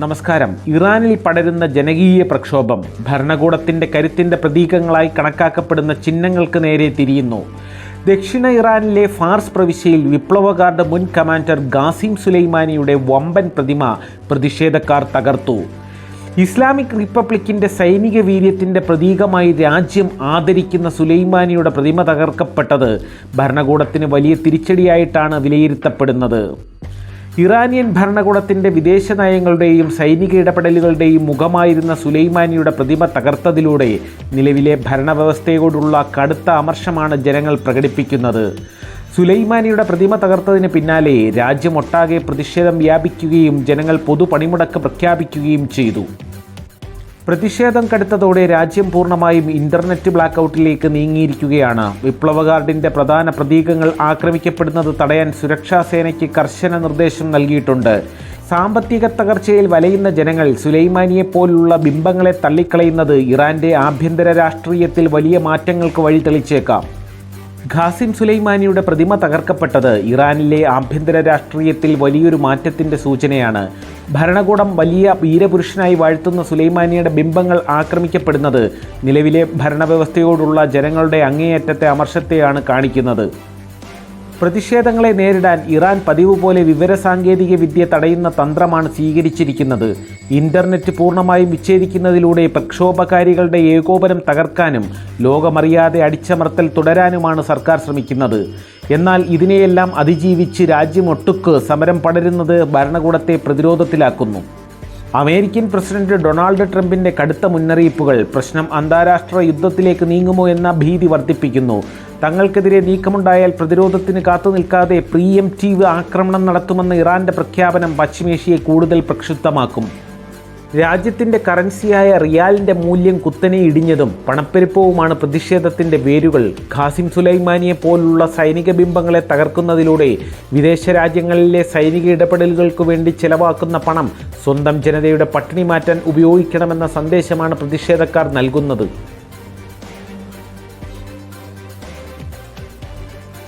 നമസ്കാരം. ഇറാനിൽ പടരുന്ന ജനകീയ പ്രക്ഷോഭം ഭരണകൂടത്തിന്റെ കരുത്തിന്റെ പ്രതീകങ്ങളായി കണക്കാക്കപ്പെടുന്ന ചിഹ്നങ്ങൾക്ക് നേരെ തിരിയുന്നു. ദക്ഷിണ ഇറാനിലെ ഫാർസ് പ്രവിശ്യയിൽ വിപ്ലവകാരുടെ മുൻ കമാൻഡർ ഗാസിം സുലൈമാനിയുടെ വമ്പൻ പ്രതിമ പ്രതിഷേധക്കാർ തകർത്തു. ഇസ്ലാമിക് റിപ്പബ്ലിക്കിന്റെ സൈനിക വീര്യത്തിന്റെ പ്രതീകമായി രാജ്യം ആദരിക്കുന്ന സുലൈമാനിയുടെ പ്രതിമ തകർക്കപ്പെട്ടത് ഭരണകൂടത്തിന് വലിയ തിരിച്ചടിയായിട്ടാണ് വിലയിരുത്തപ്പെടുന്നത്. ഇറാനിയൻ ഭരണകൂടത്തിന്റെ വിദേശ നയങ്ങളുടെയും സൈനിക ഇടപെടലുകളുടെയും മുഖമായിരുന്ന സുലൈമാനിയുടെ പ്രതിമ തകർത്തതിലൂടെ നിലവിലെ ഭരണവ്യവസ്ഥയോടുള്ള കടുത്ത അമർഷമാണ് ജനങ്ങൾ പ്രകടിപ്പിക്കുന്നത്. സുലൈമാനിയുടെ പ്രതിമ തകർത്തതിന് പിന്നാലെ രാജ്യമൊട്ടാകെ പ്രതിഷേധം വ്യാപിക്കുകയും ജനങ്ങൾ പൊതുപണിമുടക്ക് പ്രഖ്യാപിക്കുകയും ചെയ്തു. പ്രതിഷേധം കടുത്തതോടെ രാജ്യം പൂർണമായും ഇന്റർനെറ്റ് ബ്ലാക്കൌട്ടിലേക്ക് നീങ്ങിയിരിക്കുകയാണ്. വിപ്ലവകാർഡിന്റെ പ്രധാന പ്രതീകങ്ങൾ ആക്രമിക്കപ്പെടുന്നത് തടയാൻ സുരക്ഷാ സേനയ്ക്ക് കർശന നിർദ്ദേശം നൽകിയിട്ടുണ്ട്. സാമ്പത്തിക തകർച്ചയിൽ വലയുന്ന ജനങ്ങൾ സുലൈമാനിയെ പോലുള്ള ബിംബങ്ങളെ തള്ളിക്കളയുന്നത് ഇറാന്റെ ആഭ്യന്തര രാഷ്ട്രീയത്തിൽ വലിയ മാറ്റങ്ങൾക്ക് വഴി തെളിച്ചേക്കാം ഖാസിം സുലൈമാനിയുടെ പ്രതിമ തകർക്കപ്പെട്ടത് ഇറാനിലെ ആഭ്യന്തര രാഷ്ട്രീയത്തിൽ വലിയൊരു മാറ്റത്തിന്റെ സൂചനയാണ്. ഭരണകൂടം വലിയ വീരപുരുഷനായി വാഴ്ത്തുന്ന സുലൈമാനിയുടെ ബിംബങ്ങൾ ആക്രമിക്കപ്പെടുന്നത്. നിലവിലെ ഭരണവ്യവസ്ഥയോടുള്ള ജനങ്ങളുടെ അങ്ങേയറ്റത്തെ അമർഷത്തെയാണ് കാണിക്കുന്നത്. പ്രതിഷേധങ്ങളെ നേരിടാൻ ഇറാൻ പതിവ് പോലെ വിവരസാങ്കേതിക വിദ്യ തടയുന്ന തന്ത്രമാണ് സ്വീകരിച്ചിരിക്കുന്നത്. ഇന്റർനെറ്റ് പൂർണമായും വിച്ഛേദിക്കുന്നതിലൂടെ പ്രക്ഷോഭകാരികളുടെ ഏകോപനം തകർക്കാനും ലോകമറിയാതെ അടിച്ചമർത്തൽ തുടരാനുമാണ് സർക്കാർ ശ്രമിക്കുന്നത്. എന്നാൽ ഇതിനെയെല്ലാം അതിജീവിച്ച് രാജ്യമൊട്ടുക്ക് സമരം പടരുന്നത് ഭരണകൂടത്തെ പ്രതിരോധത്തിലാക്കുന്നു. അമേരിക്കൻ പ്രസിഡന്റ് ഡൊണാൾഡ് ട്രംപിന്റെ കടുത്ത മുന്നറിയിപ്പുകൾ പ്രശ്നം അന്താരാഷ്ട്ര യുദ്ധത്തിലേക്ക് നീങ്ങുമോ എന്ന ഭീതി വർദ്ധിപ്പിക്കുന്നു. തങ്ങൾക്കെതിരെ നീക്കമുണ്ടായാൽ പ്രതിരോധത്തിന് കാത്തു നിൽക്കാതെ പ്രീഎംറ്റീവ് ആക്രമണം നടത്തുമെന്ന ഇറാന്റെ പ്രഖ്യാപനം പശ്ചിമേഷ്യയെ കൂടുതൽ പ്രക്ഷുബ്ധമാക്കും. രാജ്യത്തിന്റെ കറൻസിയായ റിയാലിന്റെ മൂല്യം കുത്തനെ ഇടിഞ്ഞതും പണപ്പെരുപ്പവുമാണ് പ്രതിഷേധത്തിന്റെ വേരുകൾ. ഖാസിം സുലൈമാനിയെ പോലുള്ള സൈനിക ബിംബങ്ങളെ തകർക്കുന്നതിലൂടെ വിദേശ രാജ്യങ്ങളിലെ സൈനിക ഇടപെടലുകൾക്ക് വേണ്ടി ചെലവാക്കുന്ന പണം സ്വന്തം ജനതയുടെ പട്ടിണി മാറ്റാൻ ഉപയോഗിക്കണമെന്ന സന്ദേശമാണ് പ്രതിഷേധക്കാർ നൽകുന്നത്.